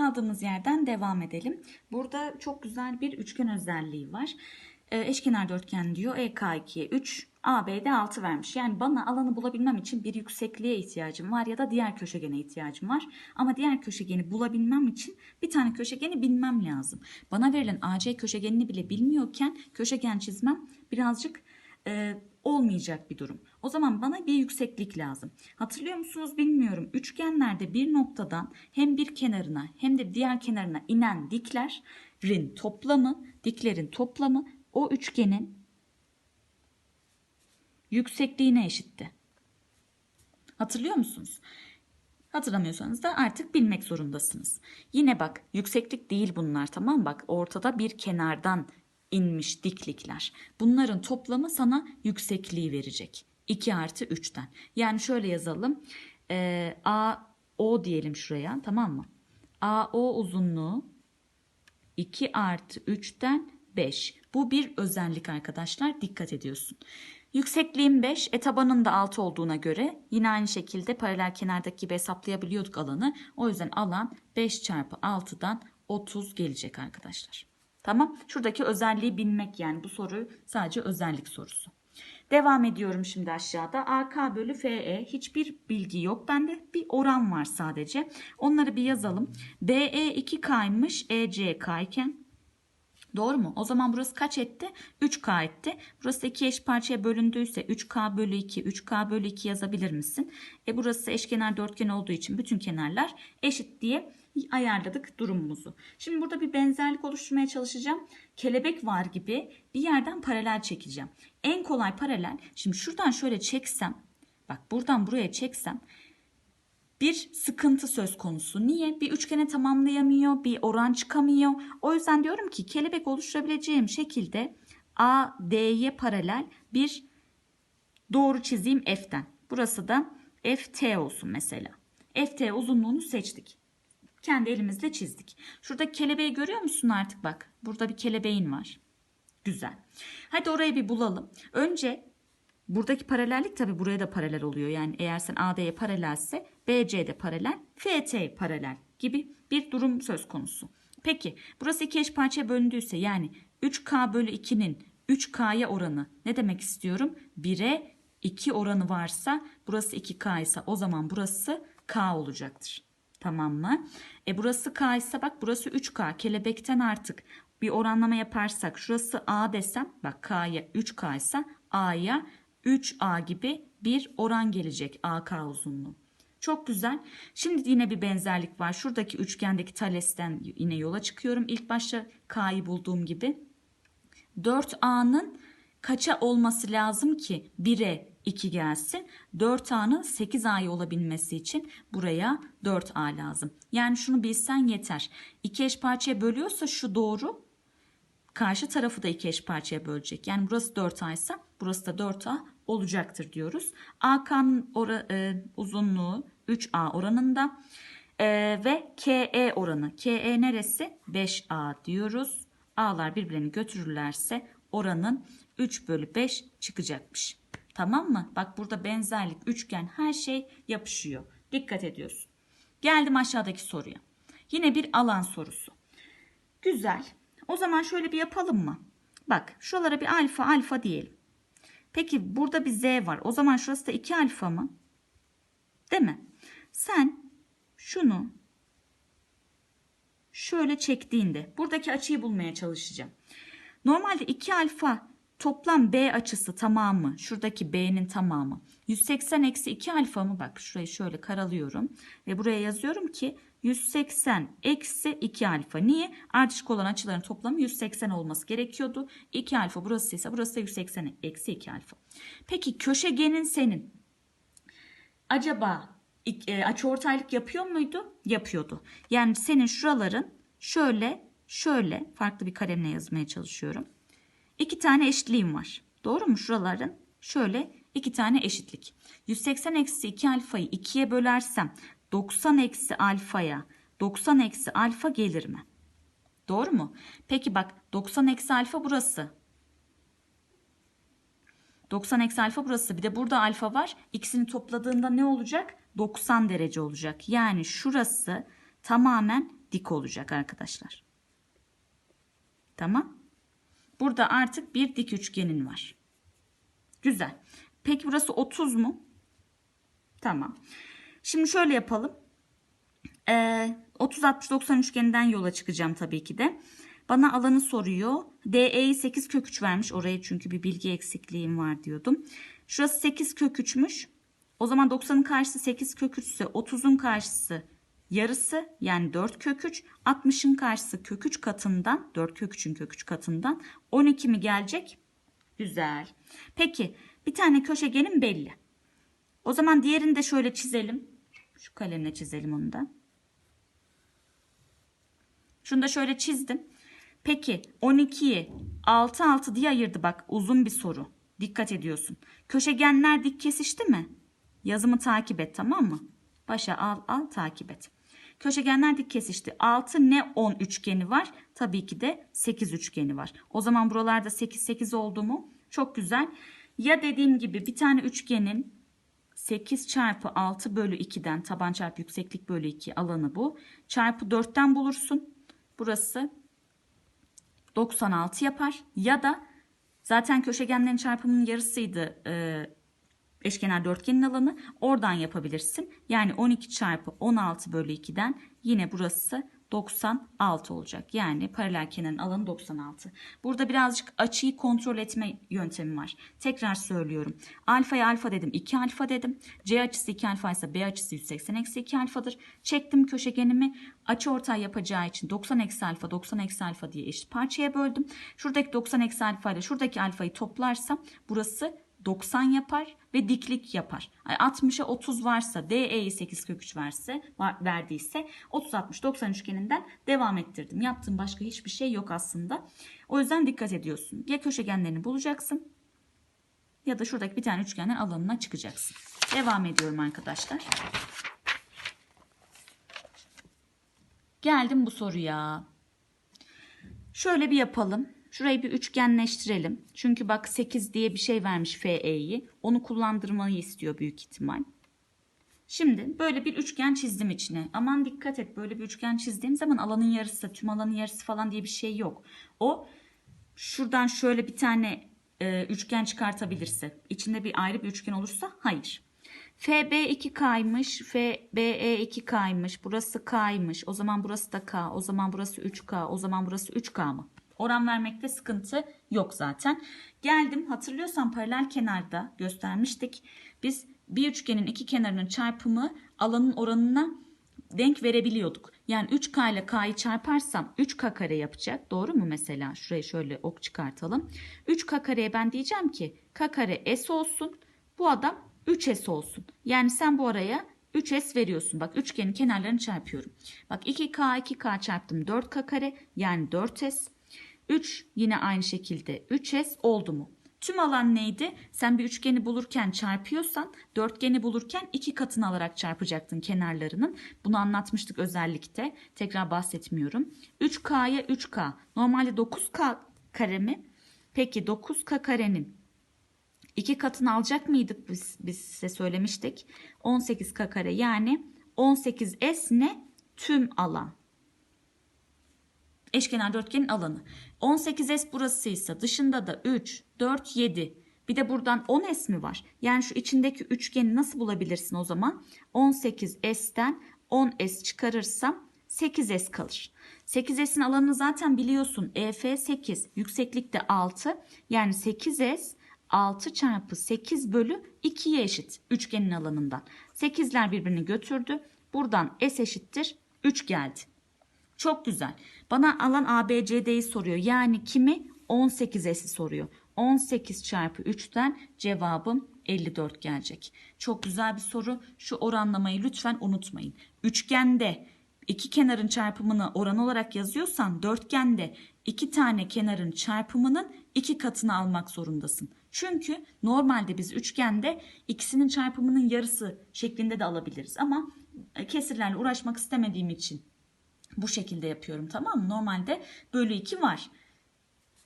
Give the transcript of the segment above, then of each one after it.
kaldığımız yerden devam edelim. Burada çok güzel bir üçgen özelliği var. Ee, eşkenar dörtgen diyor. E EK2'ye 3, AB'de 6 vermiş. Yani bana alanı bulabilmem için bir yüksekliğe ihtiyacım var ya da diğer köşegene ihtiyacım var. Ama diğer köşegeni bulabilmem için bir tane köşegeni bilmem lazım. Bana verilen AC köşegenini bile bilmiyorken köşegen çizmem birazcık e, olmayacak bir durum. O zaman bana bir yükseklik lazım. Hatırlıyor musunuz bilmiyorum. Üçgenlerde bir noktadan hem bir kenarına hem de diğer kenarına inen diklerin toplamı, diklerin toplamı o üçgenin yüksekliğine eşitti. Hatırlıyor musunuz? Hatırlamıyorsanız da artık bilmek zorundasınız. Yine bak yükseklik değil bunlar tamam? Bak ortada bir kenardan inmiş diklikler. Bunların toplamı sana yüksekliği verecek. 2 artı 3'ten. Yani şöyle yazalım. Ee, A, O diyelim şuraya tamam mı? A, O uzunluğu 2 artı 3'ten 5. Bu bir özellik arkadaşlar. Dikkat ediyorsun. Yüksekliğim 5, e tabanın da 6 olduğuna göre yine aynı şekilde paralel kenardaki gibi hesaplayabiliyorduk alanı. O yüzden alan 5 çarpı 6'dan 30 gelecek arkadaşlar. Tamam. Şuradaki özelliği bilmek yani bu soru sadece özellik sorusu. Devam ediyorum şimdi aşağıda. AK bölü FE hiçbir bilgi yok bende. Bir oran var sadece. Onları bir yazalım. BE 2K'ymış EC K iken Doğru mu? O zaman burası kaç etti? 3K etti. Burası iki eş parçaya bölündüyse 3K bölü 2, 3K bölü 2 yazabilir misin? E burası eşkenar dörtgen olduğu için bütün kenarlar eşit diye ayarladık durumumuzu. Şimdi burada bir benzerlik oluşturmaya çalışacağım. Kelebek var gibi bir yerden paralel çekeceğim. En kolay paralel. Şimdi şuradan şöyle çeksem, bak buradan buraya çeksem bir sıkıntı söz konusu. Niye? Bir üçgene tamamlayamıyor, bir oran çıkamıyor. O yüzden diyorum ki kelebek oluşturabileceğim şekilde AD'ye paralel bir doğru çizeyim F'ten. Burası da FT olsun mesela. FT uzunluğunu seçtik. Kendi elimizle çizdik. Şurada kelebeği görüyor musun artık bak. Burada bir kelebeğin var. Güzel. Hadi orayı bir bulalım. Önce Buradaki paralellik tabi buraya da paralel oluyor. Yani eğer sen AD'ye paralelse BC de paralel, FT paralel gibi bir durum söz konusu. Peki burası iki eş parçaya bölündüyse yani 3K bölü 2'nin 3K'ya oranı ne demek istiyorum? 1'e 2 oranı varsa burası 2K ise o zaman burası K olacaktır. Tamam mı? E burası K ise bak burası 3K. Kelebekten artık bir oranlama yaparsak şurası A desem bak K'ya 3K ise A'ya 3A gibi bir oran gelecek AK uzunluğu. Çok güzel. Şimdi yine bir benzerlik var. Şuradaki üçgendeki Thales'ten yine yola çıkıyorum. İlk başta K'yı bulduğum gibi. 4A'nın kaça olması lazım ki 1'e 2 gelsin. 4A'nın 8A'yı olabilmesi için buraya 4A lazım. Yani şunu bilsen yeter. İki eş parçaya bölüyorsa şu doğru. Karşı tarafı da iki eş parçaya bölecek. Yani burası 4A ise burası da 4A olacaktır diyoruz. AK'nın e, uzunluğu 3A oranında e, ve KE oranı. KE neresi? 5A diyoruz. A'lar birbirlerini götürürlerse oranın 3 bölü 5 çıkacakmış. Tamam mı? Bak burada benzerlik, üçgen her şey yapışıyor. Dikkat ediyorsun. Geldim aşağıdaki soruya. Yine bir alan sorusu. Güzel. O zaman şöyle bir yapalım mı? Bak şuralara bir alfa alfa diyelim. Peki burada bir z var. O zaman şurası da 2 alfa mı? Değil mi? Sen şunu şöyle çektiğinde buradaki açıyı bulmaya çalışacağım. Normalde 2 alfa toplam b açısı tamamı şuradaki b'nin tamamı 180 eksi 2 alfa mı? Bak şurayı şöyle karalıyorum ve buraya yazıyorum ki 180 eksi 2 alfa. Niye? Ardışık olan açıların toplamı 180 olması gerekiyordu. 2 alfa burası ise burası da 180 eksi 2 alfa. Peki köşegenin senin acaba e, açıortaylık yapıyor muydu? Yapıyordu. Yani senin şuraların şöyle şöyle farklı bir kalemle yazmaya çalışıyorum. İki tane eşitliğim var. Doğru mu? Şuraların şöyle iki tane eşitlik. 180 eksi 2 alfayı 2'ye bölersem 90 eksi alfaya 90 eksi alfa gelir mi? Doğru mu? Peki bak 90 eksi alfa burası. 90 eksi alfa burası. Bir de burada alfa var. İkisini topladığında ne olacak? 90 derece olacak. Yani şurası tamamen dik olacak arkadaşlar. Tamam. Burada artık bir dik üçgenin var. Güzel. Peki burası 30 mu? Tamam. Şimdi şöyle yapalım. Ee, 30 60 90 üçgeninden yola çıkacağım tabii ki de. Bana alanı soruyor. DE'yi 8 kök 3 vermiş. Oraya çünkü bir bilgi eksikliğim var diyordum. Şurası 8 kök 3'müş. O zaman 90'ın karşısı 8 kök 3 ise 30'un karşısı yarısı yani 4 kök 3. 60'ın karşısı kök 3 katından 4 kök 3'ün kök 3 katından 12 mi gelecek? Güzel. Peki bir tane köşegenim belli. O zaman diğerini de şöyle çizelim. Şu kalemle çizelim onu da. Şunu da şöyle çizdim. Peki 12'yi 6 6 diye ayırdı bak uzun bir soru. Dikkat ediyorsun. Köşegenler dik kesişti mi? Yazımı takip et tamam mı? Başa al al takip et. Köşegenler dik kesişti. 6 ne 10 üçgeni var? Tabii ki de 8 üçgeni var. O zaman buralarda 8 8 oldu mu? Çok güzel. Ya dediğim gibi bir tane üçgenin 8 çarpı 6 bölü 2'den taban çarpı yükseklik bölü 2 alanı bu. Çarpı 4'ten bulursun. Burası 96 yapar. Ya da zaten köşegenlerin çarpımının yarısıydı e, eşkenar dörtgenin alanı. Oradan yapabilirsin. Yani 12 çarpı 16 bölü 2'den yine burası 96 olacak. Yani paralel kenarın alanı 96. Burada birazcık açıyı kontrol etme yöntemi var. Tekrar söylüyorum. Alfaya alfa dedim 2 alfa dedim. C açısı 2 alfa ise B açısı 180 eksi 2 alfadır. Çektim köşegenimi açı ortay yapacağı için 90 eksi alfa 90 eksi alfa diye eşit parçaya böldüm. Şuradaki 90 eksi alfa ile şuradaki alfayı toplarsam burası 90 yapar ve diklik yapar. Yani 60'a 30 varsa DE'yi 8 kök 3 verse, verdiyse 30 60 90 üçgeninden devam ettirdim. Yaptığım başka hiçbir şey yok aslında. O yüzden dikkat ediyorsun. Ya köşegenlerini bulacaksın ya da şuradaki bir tane üçgenden alanına çıkacaksın. Devam ediyorum arkadaşlar. Geldim bu soruya. Şöyle bir yapalım. Şurayı bir üçgenleştirelim. Çünkü bak 8 diye bir şey vermiş FE'yi. Onu kullandırmayı istiyor büyük ihtimal. Şimdi böyle bir üçgen çizdim içine. Aman dikkat et böyle bir üçgen çizdiğim zaman alanın yarısı, tüm alanın yarısı falan diye bir şey yok. O şuradan şöyle bir tane e, üçgen çıkartabilirse, içinde bir ayrı bir üçgen olursa hayır. FB 2K'ymış, FBE 2K'ymış, burası K'ymış, o zaman burası da K, o zaman burası 3K, o zaman burası 3K mı? Oran vermekte sıkıntı yok zaten. Geldim hatırlıyorsan paralel kenarda göstermiştik. Biz bir üçgenin iki kenarının çarpımı alanın oranına denk verebiliyorduk. Yani 3K ile K'yı çarparsam 3K kare yapacak. Doğru mu mesela? Şuraya şöyle ok çıkartalım. 3K kareye ben diyeceğim ki K kare S olsun. Bu adam 3S olsun. Yani sen bu araya 3S veriyorsun. Bak üçgenin kenarlarını çarpıyorum. Bak 2K 2K çarptım 4K kare yani 4S. 3 yine aynı şekilde 3S oldu mu? Tüm alan neydi? Sen bir üçgeni bulurken çarpıyorsan dörtgeni bulurken iki katını alarak çarpacaktın kenarlarının. Bunu anlatmıştık özellikle. Tekrar bahsetmiyorum. 3K'ya 3K. Normalde 9K kare mi? Peki 9K karenin iki katını alacak mıydık biz, biz size söylemiştik. 18K kare yani 18S ne? Tüm alan eşkenar dörtgenin alanı. 18S burasıysa dışında da 3, 4, 7. Bir de buradan 10S mi var? Yani şu içindeki üçgeni nasıl bulabilirsin o zaman? 18S'ten 10S çıkarırsam 8S kalır. 8S'in alanını zaten biliyorsun. EF 8, yükseklikte 6. Yani 8S 6 çarpı 8 bölü 2'ye eşit üçgenin alanından. 8'ler birbirini götürdü. Buradan S eşittir 3 geldi. Çok güzel. Bana alan ABCD'yi soruyor. Yani kimi? 18S'i soruyor. 18 çarpı 3'ten cevabım 54 gelecek. Çok güzel bir soru. Şu oranlamayı lütfen unutmayın. Üçgende iki kenarın çarpımını oran olarak yazıyorsan dörtgende iki tane kenarın çarpımının iki katını almak zorundasın. Çünkü normalde biz üçgende ikisinin çarpımının yarısı şeklinde de alabiliriz. Ama kesirlerle uğraşmak istemediğim için bu şekilde yapıyorum tamam mı? Normalde bölü 2 var.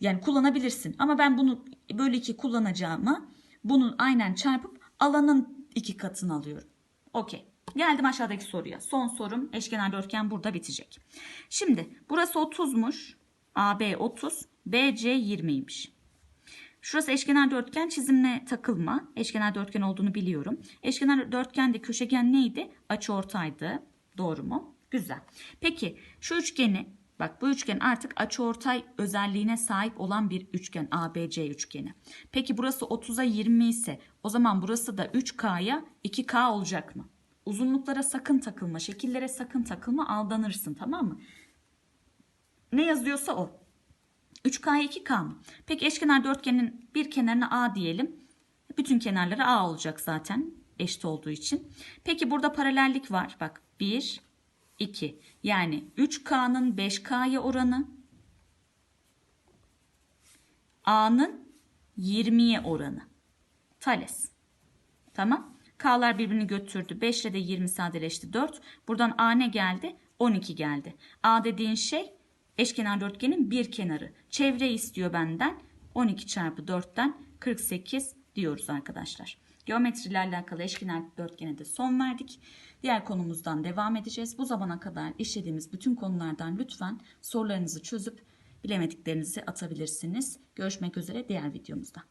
Yani kullanabilirsin. Ama ben bunu bölü 2 kullanacağıma bunun aynen çarpıp alanın iki katını alıyorum. Okey. Geldim aşağıdaki soruya. Son sorum eşkenar dörtgen burada bitecek. Şimdi burası 30'muş. AB 30, BC 20'ymiş. Şurası eşkenar dörtgen çizimle takılma. Eşkenar dörtgen olduğunu biliyorum. Eşkenar dörtgende köşegen neydi? Açıortaydı. Doğru mu? Güzel. Peki şu üçgeni bak bu üçgen artık açıortay özelliğine sahip olan bir üçgen ABC üçgeni. Peki burası 30'a 20 ise o zaman burası da 3K'ya 2K olacak mı? Uzunluklara sakın takılma, şekillere sakın takılma aldanırsın tamam mı? Ne yazıyorsa o. 3K 2K mı? Peki eşkenar dörtgenin bir kenarına A diyelim. Bütün kenarları A olacak zaten eşit olduğu için. Peki burada paralellik var. Bak 1, 2. Yani 3K'nın 5K'ya oranı A'nın 20'ye oranı. Thales. Tamam. K'lar birbirini götürdü. 5 ile de 20 sadeleşti 4. Buradan A ne geldi? 12 geldi. A dediğin şey eşkenar dörtgenin bir kenarı. Çevre istiyor benden. 12 çarpı 4'ten 48 diyoruz arkadaşlar. Geometri ile alakalı eşkenar dörtgene de son verdik. Diğer konumuzdan devam edeceğiz. Bu zamana kadar işlediğimiz bütün konulardan lütfen sorularınızı çözüp bilemediklerinizi atabilirsiniz. Görüşmek üzere diğer videomuzda.